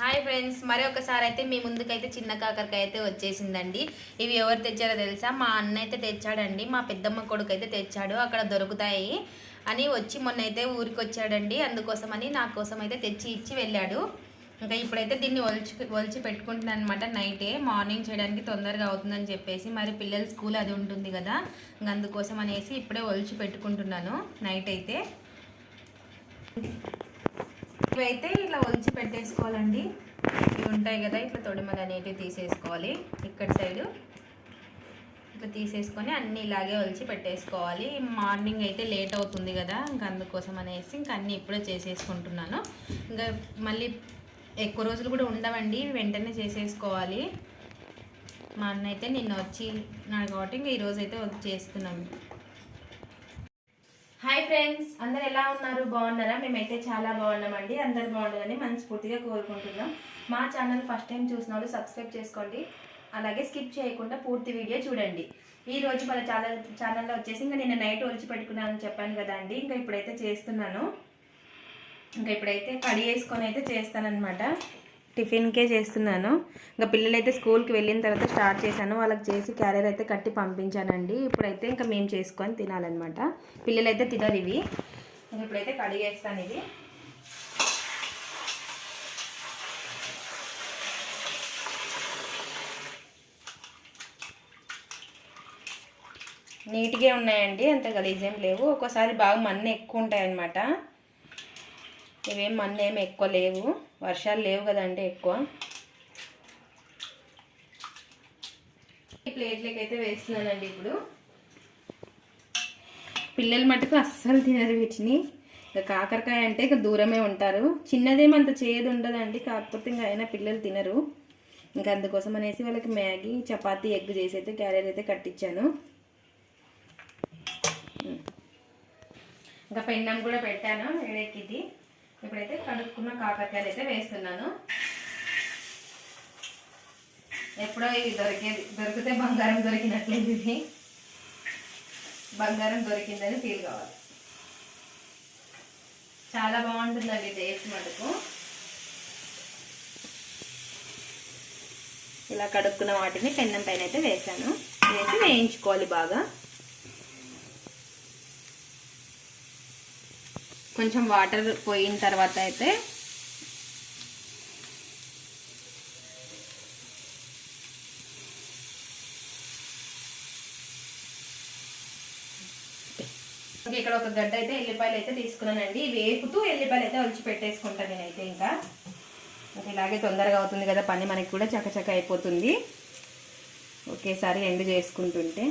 Hi friends మరి ఒకసారి అయితే మీ ముందుకైతే చిన్న కాకరకాయ అయితే వచ్చేసిందండి. ఇవి ఎవరు తెచ్చారో తెలుసా? మా అన్న అయితే తెచ్చాడండి. మా పెద్దమ్మ కొడుకు అయితే తెచ్చాడు. అక్కడ దొరుకుతాయి అని వచ్చి మొన్న అయితే ఊరికి వచ్చాడండి అందుకోసమని నా కోసం అయితే తెచ్చి ఇచ్చి వెళ్ళాడు. ఇంకా ఇప్పుడైతే దీన్ని ఒలిచి ఒలిచి పెట్టుకుంటున్నాను అనమాట నైటే. మార్నింగ్ చేయడానికి తొందరగా అవుతుందని చెప్పేసి మరి పిల్లల స్కూల్ అది ఉంటుంది కదా. ఇంక అందుకోసం అనేసి ఇప్పుడే ఒలిచి పెట్టుకుంటున్నాను నైట్ అయితే ఇవైతే ఇట్లా ఒలిచి పెట్టేసుకోవాలండి. ఇవి ఉంటాయి కదా ఇట్లా తొడిమలు అనేటివి తీసేసుకోవాలి. ఇక్కడ సైడు ఇట్లా తీసేసుకొని అన్నీ ఇలాగే ఒలిచి పెట్టేసుకోవాలి. మార్నింగ్ అయితే లేట్ అవుతుంది కదా ఇంకా అందుకోసం అనేసి ఇంకా అన్నీ ఇప్పుడే చేసేసుకుంటున్నాను. ఇంకా మళ్ళీ ఎక్కువ రోజులు కూడా ఉండవండి వెంటనే చేసేసుకోవాలి. మా అన్న అయితే నిన్న వచ్చి నాడు కాబట్టి ఇంకా ఈరోజు అయితే చేస్తున్నాం. హాయ్ ఫ్రెండ్స్ అందరు ఎలా ఉన్నారు? బాగున్నారా? మేమైతే చాలా బాగున్నామండి. అందరు బాగుండాలని మనస్ఫూర్తిగా కోరుకుంటున్నాం. మా ఛానల్ ఫస్ట్ టైం చూసిన వాళ్ళు సబ్స్క్రైబ్ చేసుకోండి. అలాగే స్కిప్ చేయకుండా పూర్తి వీడియో చూడండి. ఈ రోజు మన ఛానల్ ఛానల్లో వచ్చేసి ఇంకా నేను నైట్ ఒలిచి పెట్టుకున్నానని చెప్పాను కదా అండి ఇంకా ఇప్పుడైతే చేస్తున్నాను. ఇంకా ఇప్పుడైతే కడి వేసుకొని అయితే చేస్తానన్నమాట. టిఫిన్కే చేస్తున్నాను. ఇంకా పిల్లలైతే స్కూల్కి వెళ్ళిన తర్వాత స్టార్ట్ చేశాను. వాళ్ళకి చేసి క్యారియర్ అయితే కట్టి పంపించానండి. ఇప్పుడైతే ఇంకా మేము చేసుకొని తినాలన్నమాట. పిల్లలైతే తినరు ఇవి. ఇప్పుడైతే కడిగేస్తాను ఇది నీట్గా ఉన్నాయండి. అంత గలీజేం లేవు. ఒక్కోసారి బాగా మన్ను ఎక్కువ ఉంటాయన్నమాట. ఇవేం మన్ను ఏమి ఎక్కువ లేవు. వర్షాలు లేవు కదండి ఎక్కువ. ఈ ప్లేట్లకి అయితే వేస్తున్నానండి ఇప్పుడు. పిల్లలు మటుకు అస్సలు తినరు వీటిని. ఇక కాకరకాయ అంటే ఇక దూరమే ఉంటారు. చిన్నదేం అంత చేయదు ఉండదండి. కాకపోతే ఇంకా అయినా పిల్లలు తినరు. ఇంకా అందుకోసం అనేసి వాళ్ళకి మ్యాగీ చపాతీ ఎగ్ చేసి అయితే క్యారెట్ అయితే కట్టించాను ఇంకా పెన్నం కూడా పెట్టాను. వేడెక్కిది ఇప్పుడైతే కాకరకాయలు అయితే వేస్తున్నాను. ఎప్పుడో ఇవి దొరికేది దొరికితే బంగారం దొరికినట్లేదు ఇది. బంగారం దొరికిందని ఫీల్ కావాలి. చాలా బాగుంటుందండి టేస్ట్ మటుకు. ఇలా కడుక్కున్న వాటిని పెన్నం పైన అయితే వేసాను వేసి వేయించుకోవాలి బాగా. కొంచెం వాటర్ పోయిన తర్వాత అయితే ఇక్కడ ఒక గడ్డ అయితే ఎల్లిపాయలు అయితే తీసుకున్నానండి. వేపుతూ ఎల్లిపాయలు అయితే ఒలిచి పెట్టేసుకుంటాను నేనైతే ఇంకా. ఇంకా ఇలాగే తొందరగా అవుతుంది కదా పని మనకి కూడా చకచక అయిపోతుంది. ఒకేసారి ఎండు చేసుకుంటుంటే.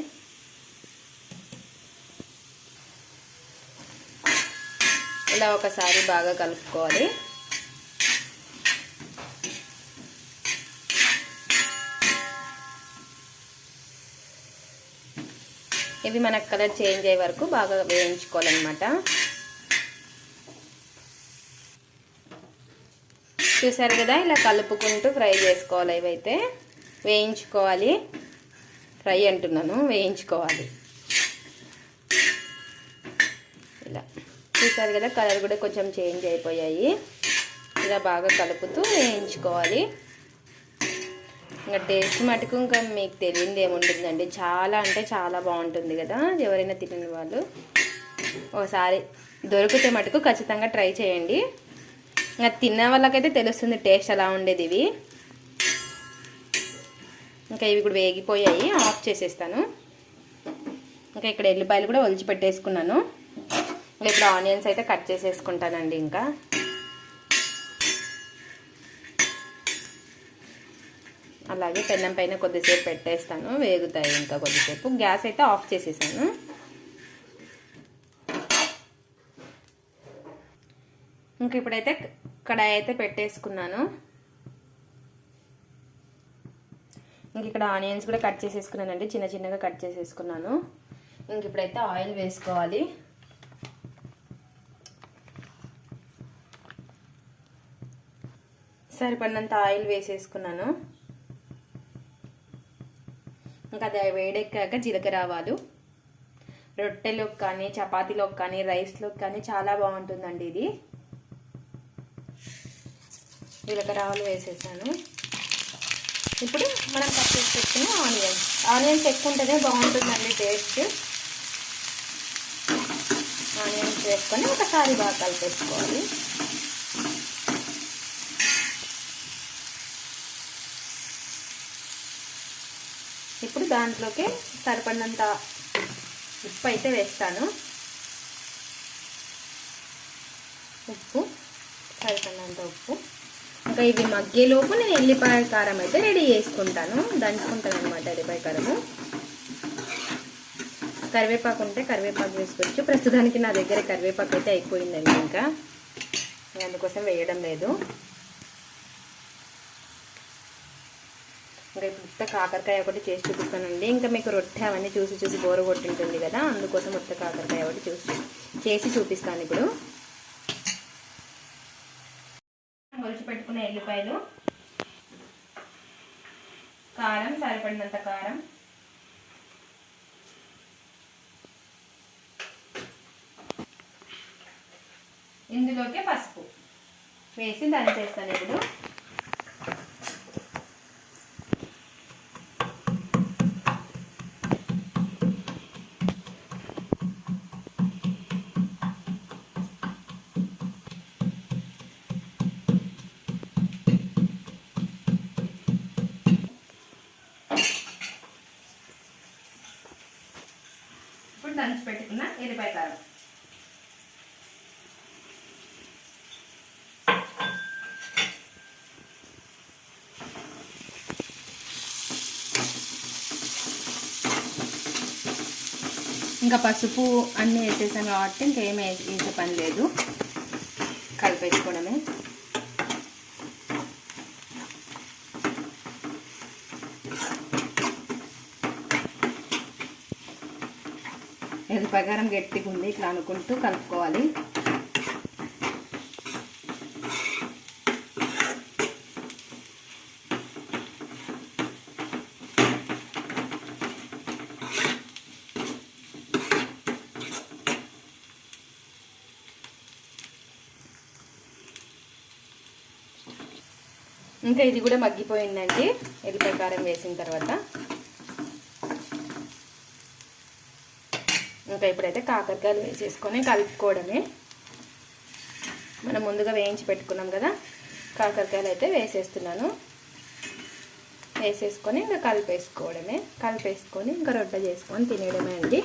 ఇలా ఒకసారి బాగా కలుపుకోవాలి. ఇవి మనకు కలర్ చేంజ్ అయ్యే వరకు బాగా వేయించుకోవాలన్నమాట. చూసారు కదా ఇలా కలుపుకుంటూ ఫ్రై చేసుకోవాలి ఇవైతే. వేయించుకోవాలి. ఫ్రై అంటున్నాను వేయించుకోవాలి. ఇలా. చూసారు కదా కలర్ కూడా కొంచెం చేంజ్ అయిపోయాయి. ఇలా బాగా కలుపుతూ వేయించుకోవాలి. ఇంకా టేస్ట్ మటుకు ఇంకా మీకు తెలియదు ఏముంటుందండి. చాలా అంటే చాలా బాగుంటుంది కదా ఎవరైనా తినని వాళ్ళు. ఒకసారి దొరికితే మటుకు ఖచ్చితంగా ట్రై చేయండి. ఇంకా తిన్న వాళ్ళకైతే తెలుస్తుంది టేస్ట్ ఎలా ఉండేది ఇవి. ఇంకా ఇవి కూడా వేగిపోయాయి ఆఫ్ చేసేస్తాను. ఇంకా ఇక్కడ ఎల్లిపాయలు కూడా ఒలిచి పెట్టేసుకున్నాను. ఇప్పుడు ఆనియన్స్ అయితే కట్ చేసేసుకుంటానండి ఇంకా. అలాగే పెన్నం పైన కొద్దిసేపు పెట్టేస్తాను వేగుతాయి ఇంకా కొద్దిసేపు. గ్యాస్ అయితే ఆఫ్ చేసేసాను. ఇంక ఇప్పుడైతే కడాయి అయితే పెట్టేసుకున్నాను. ఇంక ఇక్కడ ఆనియన్స్ కూడా కట్ చేసేసుకున్నానండి చిన్న చిన్నగా కట్ చేసేసుకున్నాను. ఇంక ఇప్పుడైతే ఆయిల్ వేసుకోవాలి. సరిపడినంత ఆయిల్ వేసేసుకున్నాను. ఇంకా అది వేడెక్కాక జీలకర్ర ఆవాలు. రొట్టెలోకి కానీ చపాతీలోకి కానీ రైస్లోకి కానీ చాలా బాగుంటుందండి ఇది. జీలకర్ర ఆవాలు వేసేసాను. ఇప్పుడు మనం కట్ చేసి పెట్టుకున్న ఆనియన్స్. ఆనియన్స్ ఎక్కువ ఉంటేనే బాగుంటుందండి టేస్ట్. ఆనియన్స్ వేసుకొని ఒకసారి బాగా కలిపేసుకోవాలి. దాంట్లోకి సరిపడినంత ఉప్పు అయితే వేస్తాను. ఉప్పు సరిపడినంత ఉప్పు. ఇంకా ఇవి మగ్గేలోపు నేను ఎల్లిపాయ కారం అయితే రెడీ చేసుకుంటాను. దంచుకుంటాను అనమాట ఎల్లిపాయ కారము. కరివేపాకు ఉంటే కరివేపాకు వేసుకోవచ్చు. ప్రస్తుతానికి నా దగ్గర కరివేపాకు అయితే అయిపోయిందండి ఇంకా. అందుకోసం వేయడం లేదు. ఇంకా ఉత్త కాకరకాయ ఒకటి చేసి చూపిస్తానండి. ఇంకా మీకు రొట్టె అవన్నీ చూసి చూసి బోర కొట్టింటుంది కదా అందుకోసం ఉత్త కాకరకాయ ఒకటి చూసి చేసి చూపిస్తాను ఇప్పుడు. ఒలిచి పెట్టుకున్న ఎల్లిపాయలు. కారం సరిపడినంత కారం. ఇందులోకి పసుపు. వేసి దాని చేస్తాను ఇప్పుడు. ఇంకా పసుపు అన్నీ వేసేసాను కాబట్టి ఇంకేం వేసే పని లేదు. కలిపేసుకోవడమే. ఇది ప్రకారం గట్టిగా ఉంది ఇట్లా అనుకుంటూ కలుపుకోవాలి. ఇంకా ఇది కూడా మగ్గిపోయిందండి. ఎల్లిపాయ కారం వేసిన తర్వాత. ఇంకా ఇప్పుడైతే కాకరకాయలు వేసేసుకొని కలుపుకోవడమే. మనం ముందుగా వేయించి పెట్టుకున్నాం కదా కాకరకాయలు అయితే వేసేస్తున్నాను. వేసేసుకొని ఇంకా కలిపేసుకోవడమే. కలిపేసుకొని ఇంకా రొట్టె చేసుకొని తినేయడమే అండి.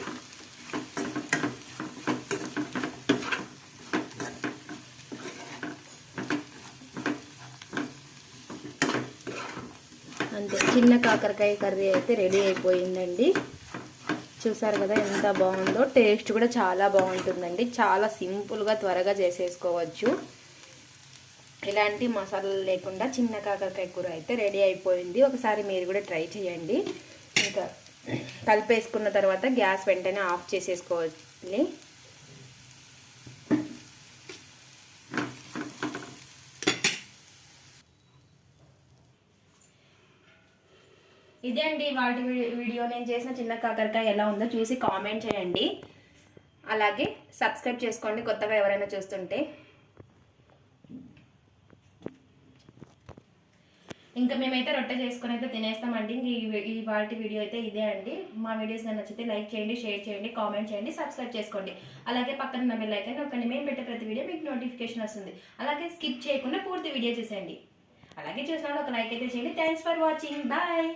అంతే చిన్న కాకరకాయ కర్రీ అయితే రెడీ అయిపోయిందండి. చూసారు కదా ఎంత బాగుందో. టేస్ట్ కూడా చాలా బాగుంటుందండి. చాలా సింపుల్గా త్వరగా చేసేసుకోవచ్చు. ఎలాంటి మసాలాలు లేకుండా చిన్న కాకరకాయ కూర అయితే రెడీ అయిపోయింది. ఒకసారి మీరు కూడా ట్రై చేయండి. ఇంకా కలిపేసుకున్న తర్వాత గ్యాస్ వెంటనే ఆఫ్ చేసేసుకోవాలి. ఇదే అండి వాటి వీడియో. నేను చేసిన చిన్న కాకరకాయ ఎలా ఉందో చూసి కామెంట్ చేయండి. అలాగే సబ్స్క్రైబ్ చేసుకోండి కొత్తగా ఎవరైనా చూస్తుంటే. ఇంకా మేమైతే రొట్టె చేసుకుని అయితే తినేస్తామండి. ఈ- ఈ వాటి వీడియో అయితే ఇదే అండి. మా వీడియోస్ కానీ నచ్చితే లైక్ చేయండి షేర్ చేయండి కామెంట్ చేయండి సబ్స్క్రైబ్ చేసుకోండి. అలాగే పక్కన ఉన్న బెల్ అయితే నొక్కండి. మేము పెట్టే ప్రతి వీడియో మీకు నోటిఫికేషన్ వస్తుంది. అలాగే స్కిప్ చేయకుండా పూర్తి వీడియో చూసేయండి. అలాగే చూసిన ఒక లైక్ అయితే చేయండి. Thanks for watching bye